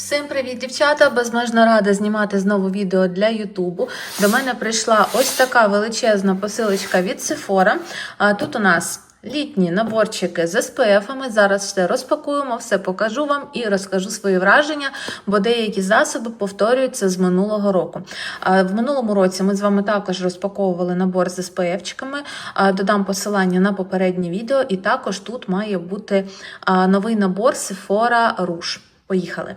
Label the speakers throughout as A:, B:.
A: Всім привіт, дівчата! Безмежно рада знімати знову відео для Ютубу. До мене прийшла ось така величезна посилочка від Sephora. Тут у нас літні наборчики з SPF-ами. Зараз все розпакуємо, все покажу вам і розкажу свої враження, бо деякі засоби повторюються з минулого року. В минулому році ми з вами також розпаковували набор з SPF-чиками. Додам посилання на попереднє відео, і також тут має бути новий набор Sephora Rouge. Поїхали!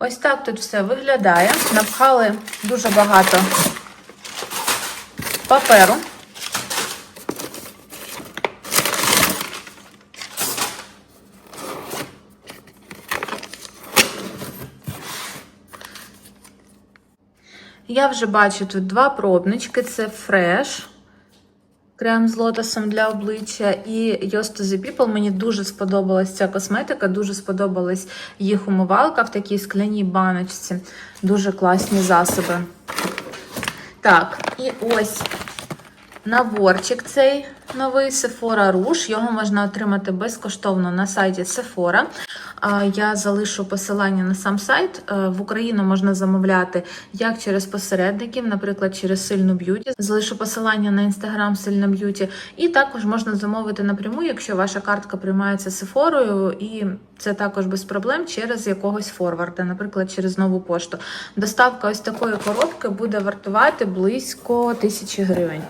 A: Ось так тут все виглядає. Напхали дуже багато паперу. Я вже бачу тут два пробнички: це фреш. Крем з лотосом для обличчя і Yost the People. Мені дуже сподобалась ця косметика, дуже сподобалась їх умивалка в такій скляній баночці. Дуже класні засоби. Так, і ось наборчик цей новий Sephora Rouge. Його можна отримати безкоштовно на сайті Sephora. Я залишу посилання на сам сайт. Е, В Україну можна замовляти як через посередників, наприклад, через сильну б'юті. Залишу посилання на інстаграм Сильна б'юті. І також можна замовити напряму, якщо ваша картка приймається Сефорою, і це також без проблем через якогось форварда, наприклад, через нову пошту. Доставка ось такої коробки буде вартувати близько тисячі гривень.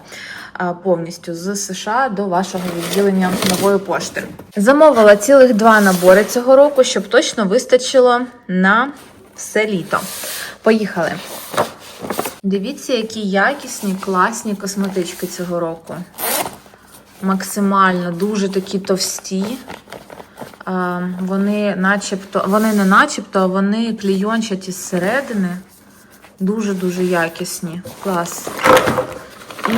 A: Повністю з США до вашого відділення нової пошти. Замовила цілих два набори цього року, щоб точно вистачило на все літо. Поїхали. Дивіться, які якісні, класні косметички цього року. Максимально дуже такі товсті. Вони начебто, вони не начебто, а вони клійончаті зсередини. Дуже-дуже якісні. Клас. І...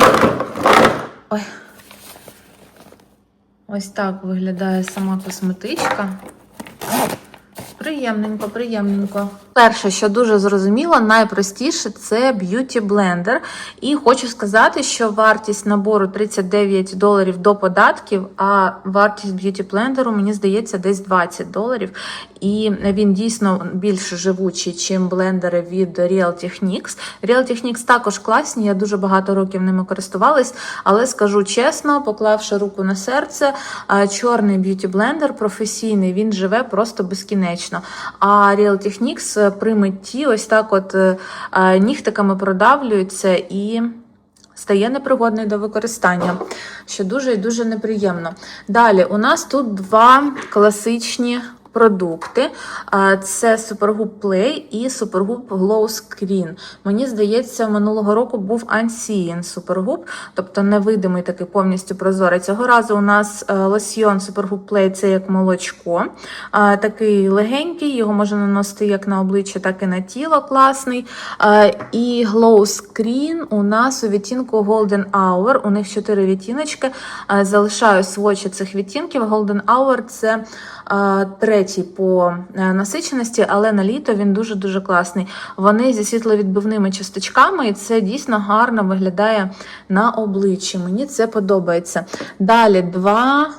A: Ой. Ось так виглядає сама косметичка. Приємненько, приємненько. Перше, що дуже зрозуміло, найпростіше це б'юті блендер. І хочу сказати, що вартість набору 39 доларів до податків, а вартість б'юті блендеру, мені здається, десь 20 доларів. І він дійсно більш живучий, ніж блендери від Real Techniques. Real Techniques також класні, я дуже багато років ними користувалась, але скажу чесно, поклавши руку на серце, чорний б'юті блендер професійний, він живе просто безкінечно. А Real Techniques при меті, ось так от е, е, нігтиками продавлюється і. Стає непригодний до використання, що дуже і дуже неприємно. Далі у нас тут два класичні продукти: це Supergoop Play і Supergoop Glow Screen. Мені здається, минулого року був Unseen Supergoop, тобто невидимий такий повністю прозорий. Цього разу у нас е, лосьйон Supergoop Play це як молочко, такий легенький, його можна наносити як на обличчя, так і на тіло класний. І Glow Screen у нас у відтінку Golden Hour. У них чотири відтіночки. Залишаю свочі цих відтінків. Golden Hour це а, третій по е, насиченості, але на літо він дуже-дуже класний. Вони зі світловідбивними часточками, і це дійсно гарно виглядає на обличчі. Мені це подобається. Далі два.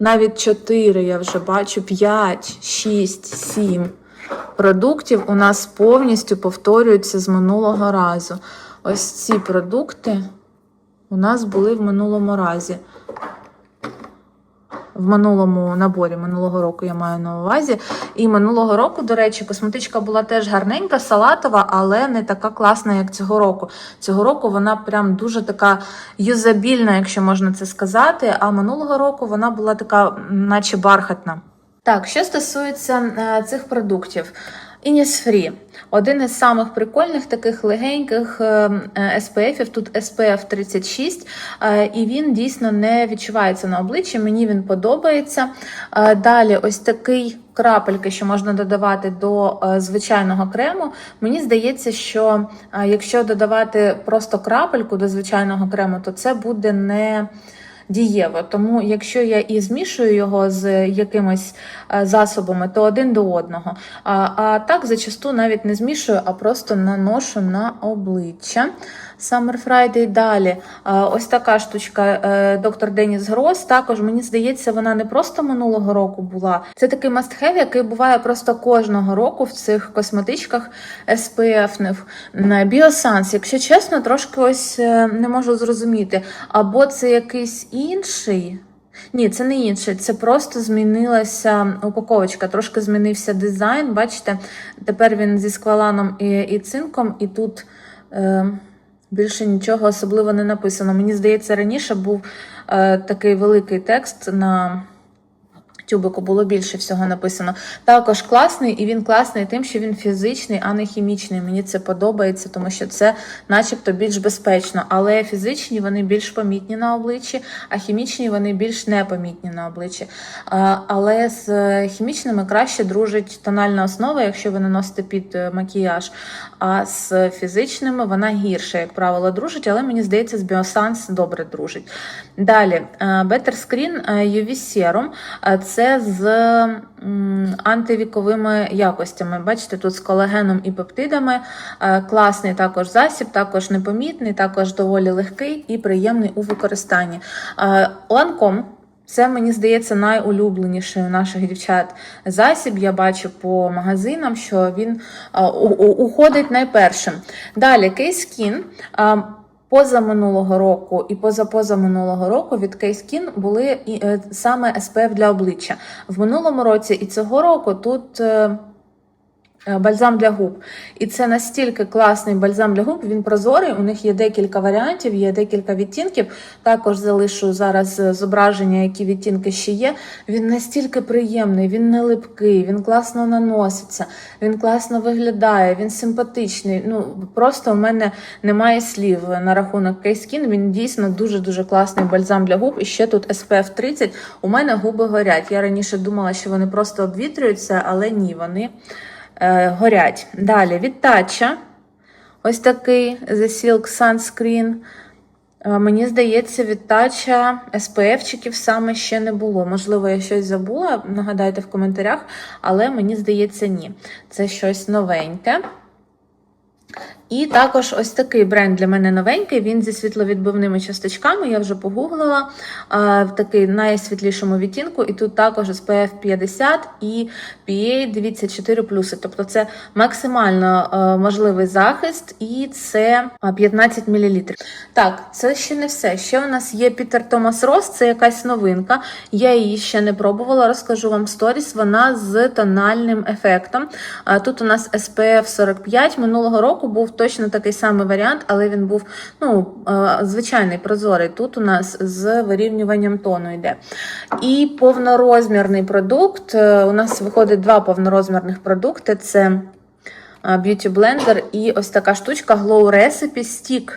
A: Навіть 4, я вже бачу, 5, 6, 7 продуктів у нас повністю повторюються з минулого разу. Ось ці продукти у нас були в минулому разі. В минулому наборі минулого року я маю на увазі. І минулого року, до речі, косметичка була теж гарненька, салатова, але не така класна, як цього року. Цього року вона прям дуже така юзабільна, якщо можна це сказати. А минулого року вона була така, наче бархатна. Так, що стосується е, цих продуктів. Innisfree. Один із самих прикольних таких легеньких е, е, тут SPF 36, е, і він дійсно не відчувається на обличчі. Мені він подобається. Далі, ось такий крапельки, що можна додавати до звичайного крему. Мені здається, що якщо додавати просто крапельку до звичайного крему, то це буде не дієво. Тому, якщо я і змішую його з якимись е, засобами, то один до одного. А, а так зачасту навіть не змішую, а просто наношу на обличчя. Summer Friday далі. Ось така штучка е, доктор Деніс Грос. Також мені здається, вона не просто минулого року була. Це такий must-have, який буває просто кожного року в цих косметичках SPF. Біосанс, якщо чесно, трошки ось е, не можу зрозуміти. Або це якийсь інший. Ні, це не інше, це просто змінилася упаковочка, трошки змінився дизайн. Бачите, тепер він зі скваланом і, і цинком, і тут е, більше нічого особливо не написано. Мені здається, раніше був е, такий великий текст на тюбику, було більше всього написано. Також класний, і він класний тим, що він фізичний, а не хімічний. Мені це подобається, тому що це начебто більш безпечно. Але фізичні вони більш помітні на обличчі, а хімічні вони більш непомітні на обличчі. Але з е, хімічними краще дружить тональна основа, якщо ви наносите під е, макіяж. А з фізичними вона гірше, як правило, дружить, але мені здається, з Biosense добре дружить. Далі, е, Better Screen UV Serum. Е, Це з антивіковими якостями. Бачите, тут з колагеном і пептидами. Е, Класний також засіб, також непомітний, також доволі легкий і приємний у використанні. Е, Lancome це мені здається найулюбленіший у наших дівчат засіб. Я бачу по магазинам, що він у- уходить найпершим. Далі Кейскін. Поза минулого року і поза минулого року від Кейскін були е, саме SPF для обличчя. В минулому році і цього року тут. Е, Бальзам для губ. І це настільки класний бальзам для губ, він прозорий. У них є декілька варіантів, є декілька відтінків. Також залишу зараз зображення, які відтінки ще є. Він настільки приємний, він не липкий, він класно наноситься, він класно виглядає, він симпатичний. Ну просто в мене немає слів на рахунок Кейскін. Він дійсно дуже дуже класний бальзам для губ. І ще тут SPF 30. У мене губи горять. Я раніше думала, що вони просто обвітрюються, але ні, вони горять. Далі Tatcha. Ось такий The Silk Sunscreen. Е, Мені здається, від Татча SPF-чиків саме ще не було. Можливо, я щось забула, нагадайте в коментарях, але мені здається, ні. Це щось новеньке. І також ось такий бренд для мене новенький. Він зі світловідбивними часточками. Я вже погуглила в такий найсвітлішому відтінку. І тут також SPF 50 і PA, дивіться, 4 плюси. Тобто це максимально е, можливий захист, і це 15 мл. Так, це ще не все. Ще у нас є Пітер Томас Рос, це якась новинка. Я її ще не пробувала. Розкажу вам сторіс. Вона з тональним ефектом. Тут у нас SPF 45. Минулого року був точно такий самий варіант, але він був ну, е, звичайний прозорий. Тут у нас з вирівнюванням тону йде. І повнорозмірний продукт. Е, У нас виходить два повнорозмірних продукти: це Beauty Blender і ось така штучка Glow Recipe Stick.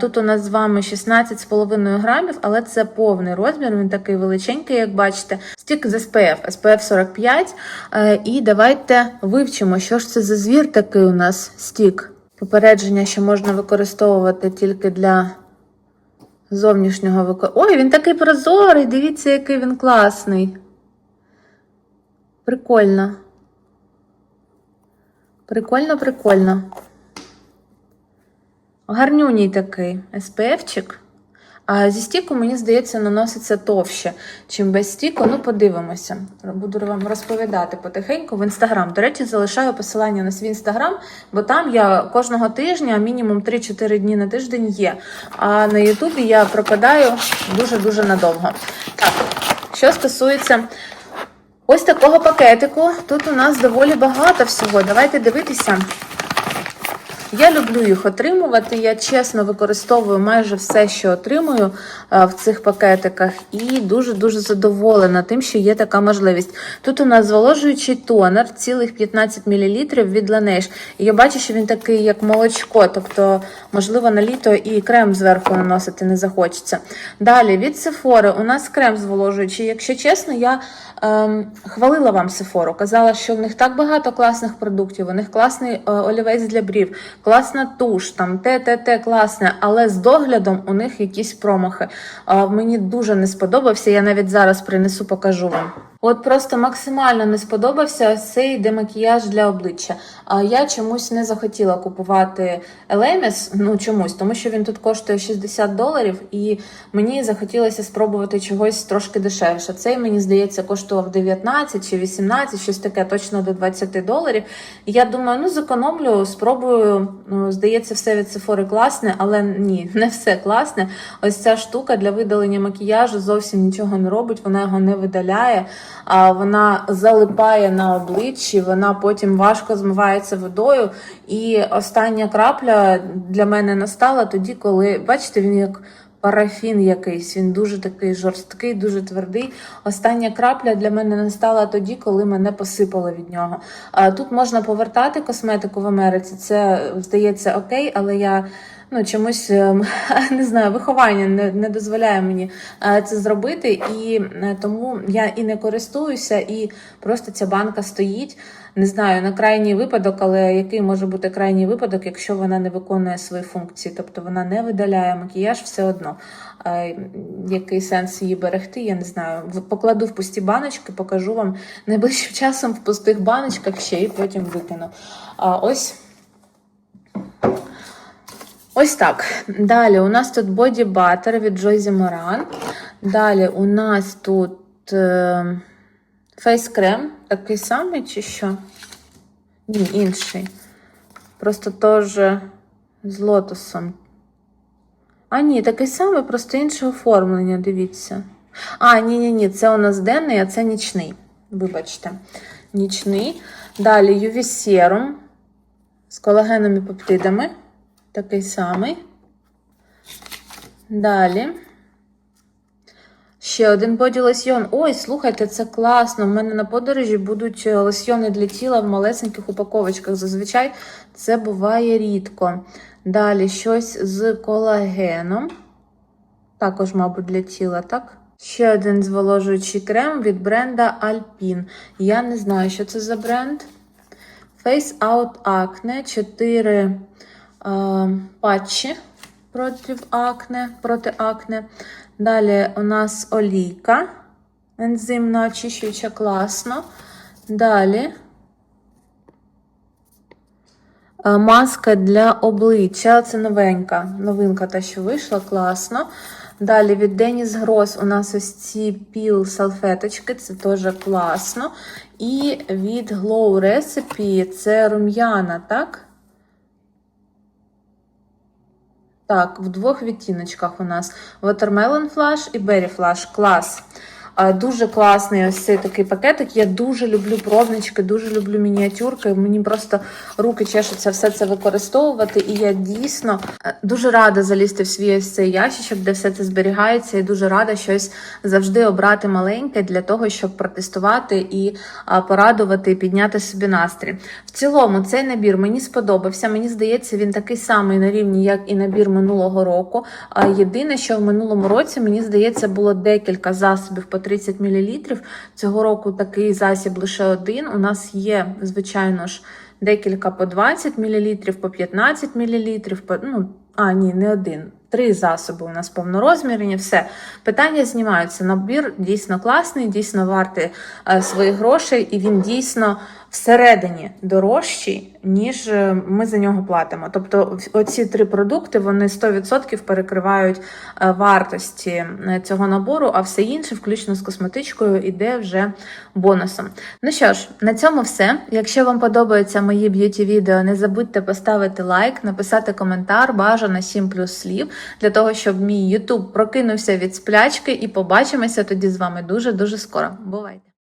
A: Тут у нас з вами 16,5 грамів, але це повний розмір, він такий величенький, як бачите. Стік з SPF, SPF 45. Е, І давайте вивчимо, що ж це за звір такий у нас стік. Попередження, що можна використовувати тільки для зовнішнього використання. Ой, він такий прозорий, дивіться, який він класний. Прикольно. Прикольно, прикольно. Гарнюній такий SPF-чик. А зі стіку, мені здається, наноситься товще, чим без стіку. Ну, подивимося. Буду вам розповідати потихеньку в інстаграм. До речі, залишаю посилання на свій інстаграм, бо там я кожного тижня, мінімум 3-4 дні на тиждень є. А на Ютубі я пропадаю дуже-дуже надовго. Так, що стосується ось такого пакетику, тут у нас доволі багато всього. Давайте дивитися. Я люблю їх отримувати. Я чесно використовую майже все, що отримую е, в цих пакетиках, і дуже-дуже задоволена тим, що є така можливість. Тут у нас зволожуючий тонер, цілих 15 мл від Laneige. І я бачу, що він такий, як молочко, тобто, можливо, на літо і крем зверху наносити не захочеться. Далі від Sephora у нас крем зволожуючий. Якщо чесно, я ем, хвалила вам Sephora, казала, що в них так багато класних продуктів, у них класний е, олівець для брів, класна туш, там те, те, те класне, але з доглядом у них якісь промахи. Мені дуже не сподобався. Я навіть зараз принесу, покажу вам. От просто максимально не сподобався цей демакіяж для обличчя. А я чомусь не захотіла купувати Елеміс, ну чомусь, тому що він тут коштує 60 доларів, і мені захотілося спробувати чогось трошки дешевше. Цей, мені здається, коштував 19 чи 18, щось таке, точно до 20 доларів. І я думаю, ну зекономлю, спробую. Ну, здається, все від Sephora класне, але ні, не все класне. Ось ця штука для видалення макіяжу зовсім нічого не робить, вона його не видаляє, вона залипає на обличчі, вона потім важко змивається водою. І остання крапля для мене настала тоді, коли, бачите, він як. Парафін якийсь, він дуже такий жорсткий, дуже твердий. Остання крапля для мене настала тоді, коли мене посипало від нього. Тут можна повертати косметику в Америці. Це здається окей, але я ну чомусь ем, не знаю, виховання не, не дозволяє мені е, це зробити, і е, тому я і не користуюся, і просто ця банка стоїть. Не знаю на крайній випадок, але який може бути крайній випадок, якщо вона не виконує свої функції, тобто вона не видаляє макіяж, все одно. Е, Який сенс її берегти, я не знаю. Покладу в пусті баночки, покажу вам найближчим часом в пустих баночках ще і потім викину. А ось. Ось так. Далі у нас тут боді баттер від Joyce Moran. Далі у нас тут е, фейс-крем. Такий самий чи що? Ні, інший. Просто теж з лотосом. А, ні, такий самий, просто інше оформлення, дивіться. А, ні, ні, ні, це у нас денний, а це нічний. Вибачте. Нічний. Далі UV Serum з колагеном і пептидами. Такий самий. Далі. Ще один боді лосьйон. Ой, слухайте, це класно. У мене на подорожі будуть е, лосьйони для тіла в малесеньких упаковочках. Зазвичай це буває рідко. Далі щось з колагеном. Також, мабуть, для тіла, так? Ще один зволожуючий крем від бренда Alpine. Я не знаю, що це за бренд. Face Out Acne 4 е, патчі проти акне, проти акне. Далі у нас олійка ензимна очищуюча класно. Далі е, маска для обличчя. Це новенька, новинка та, що вийшла, класно. Далі від Деніс Грос у нас ось ці піл салфеточки, це теж класно. І від Glow Recipe це рум'яна, так? Так, в двох відтіночках у нас Watermelon Flash і Berry Flash. Клас. Дуже класний ось цей такий пакетик. Я дуже люблю пробнички, дуже люблю мініатюрки. Мені просто руки чешуться все це використовувати. І я дійсно е, дуже рада залізти в свій ось цей ящичок, де все це зберігається. І дуже рада щось завжди обрати маленьке для того, щоб протестувати і порадувати, і підняти собі настрій. В цілому, цей набір мені сподобався. Мені здається, він такий самий на рівні, як і набір минулого року. Єдине, що в минулому році, мені здається, було декілька засобів по 30 мл. Цього року такий засіб лише один. У нас є, звичайно ж, декілька по 20 мл, по 15 мл, по, ну, а, ні, не один. Три засоби у нас повнорозмірні, все. Питання знімаються. Набір дійсно класний, дійсно вартий е, своїх грошей, і він дійсно всередині дорожчий, ніж е, ми за нього платимо. Тобто, оці три продукти вони 100% перекривають е, вартості е, цього набору, а все інше, включно з косметичкою, іде вже бонусом. Ну що ж, на цьому все. Якщо вам подобаються мої б'юті відео, не забудьте поставити лайк, написати коментар, бажано 7 плюс слів, для того, щоб мій YouTube прокинувся від сплячки і побачимося тоді з вами дуже дуже скоро. Бувайте!